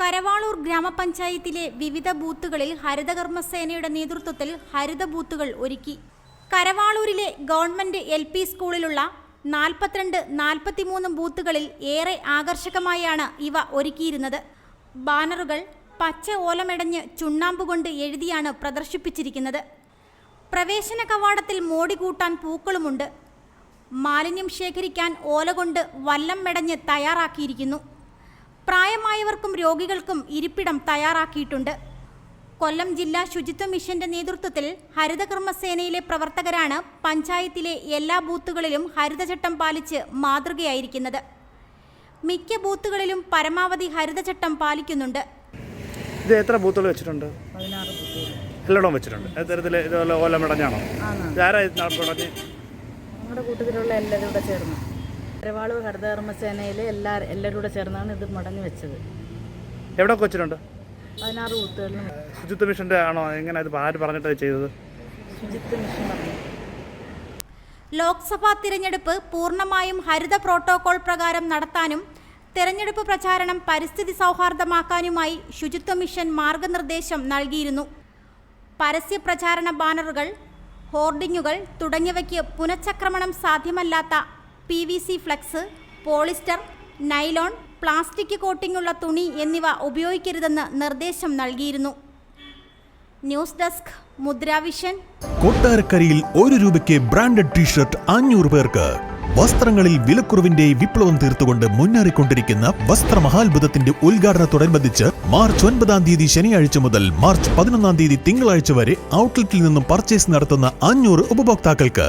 കരവാളൂർ ഗ്രാമപഞ്ചായത്തിലെ വിവിധ ബൂത്തുകളിൽ ഹരിതകർമ്മസേനയുടെ നേതൃത്വത്തിൽ ഹരിത ബൂത്തുകൾ ഒരുക്കി. കരവാളൂരിലെ ഗവൺമെന്റ് എൽ പി സ്കൂളിലുള്ള നാൽപ്പത്തിരണ്ട് നാൽപ്പത്തിമൂന്ന് ബൂത്തുകളിൽ ഏറെ ആകർഷകമായാണ് ഇവ ഒരുക്കിയിരുന്നത്. ബാനറുകൾ പച്ച ഓലമെടഞ്ഞ് ചുണ്ണാമ്പ് കൊണ്ട് എഴുതിയാണ് പ്രദർശിപ്പിച്ചിരിക്കുന്നത്. പ്രവേശന കവാടത്തിൽ മോടി കൂട്ടാൻ പൂക്കളുമുണ്ട്. മാലിന്യം ശേഖരിക്കാൻ ഓല കൊണ്ട് വല്ലം മെടഞ്ഞ് തയ്യാറാക്കിയിരിക്കുന്നു. പ്രായമായവർക്കും രോഗികൾക്കും ഇരിപ്പിടം തയ്യാറാക്കിയിട്ടുണ്ട്. കൊല്ലം ജില്ലാ ശുചിത്വ മിഷന്റെ നേതൃത്വത്തിൽ ഹരിതകർമ്മസേനയിലെ പ്രവർത്തകരാണ് പഞ്ചായത്തിലെ എല്ലാ ബൂത്തുകളിലും ഹരിതചട്ടം പാലിച്ച് മാതൃകയായിരിക്കുന്നത്. മിക്ക ബൂത്തുകളിലും പരമാവധി ഹരിതചട്ടം പാലിക്കുന്നുണ്ട്. ഇത് എത്ര ബൂത്തുകൾ വെച്ചിട്ടുണ്ട്? എല്ലായിടവും വെച്ചിട്ടുണ്ട്. തരത്തിൽ ഇതുപോലെ ഓലമിടഞ്ഞാണോ ഇത് നമ്മുടെ കൂട്ടത്തിലുള്ള എല്ലാവരും കൂടെ ചേർന്ന്. കരവാളൂർ ഹരിതകർമ്മസേനയിൽ എല്ലാ എല്ലാവരും കൂടെ ചേർന്നാണ് ഇത് മടങ്ങി വെച്ചത്. എവിടെ വെച്ചിട്ടുണ്ട് പതിനാറ് ബൂത്തുകളിലും. ശുചിത്വ മിഷന്റെ ആണോ? എങ്ങനെ ഇത് ആര് പറഞ്ഞിട്ടാണ് ചെയ്തത്? ശുചിത്വ മിഷൻ പറഞ്ഞു. ലോക്സഭാ തിരഞ്ഞെടുപ്പ് പൂർണമായും ഹരിത പ്രോട്ടോകോൾ പ്രകാരം നടത്താനും തെരഞ്ഞെടുപ്പ് പ്രചാരണം പരിസ്ഥിതി സൗഹാർദ്ദമാക്കാനുമായി ശുചിത്വ മിഷൻ മാർഗനിർദ്ദേശം നൽകിയിരുന്നു. പരസ്യ പ്രചാരണ ബാനറുകൾ ഹോർഡിങ്ങുകൾ തുടങ്ങിയവയ്ക്ക് പുനഃചക്രമണം സാധ്യമല്ലാത്ത P V C flex polyester nylon plastic കോട്ടിംഗുള്ള തുണി എന്നിവ ഉപയോഗിക്കരുതെന്ന് നിർദ്ദേശം നൽകിയിരുന്നു. ന്യൂസ് ഡെസ്ക് മുദ്രാവിഷൻ കൊട്ടാരക്കരയിൽ ഒരു രൂപയ്ക്ക് ബ്രാൻഡഡ് ടീഷർട്ട് അഞ്ഞൂറ് പേർക്ക്. വസ്ത്രങ്ങളിൽ വിലക്കുറവിന്റെ വിപ്ലവം തീർത്തുകൊണ്ട് മുന്നേറിക്കൊണ്ടിരിക്കുന്ന വസ്ത്രമഹാത്ഭുതത്തിന്റെ ഉദ്ഘാടനത്തോടനുബന്ധിച്ച് മാർച്ച് ഒൻപതാം തീയതി ശനിയാഴ്ച മുതൽ മാർച്ച് പതിനൊന്നാം തീയതി തിങ്കളാഴ്ച വരെ ഔട്ട്ലെറ്റിൽ നിന്നും പർച്ചേസ് നടത്തുന്ന അഞ്ഞൂറ് ഉപഭോക്താക്കൾക്ക്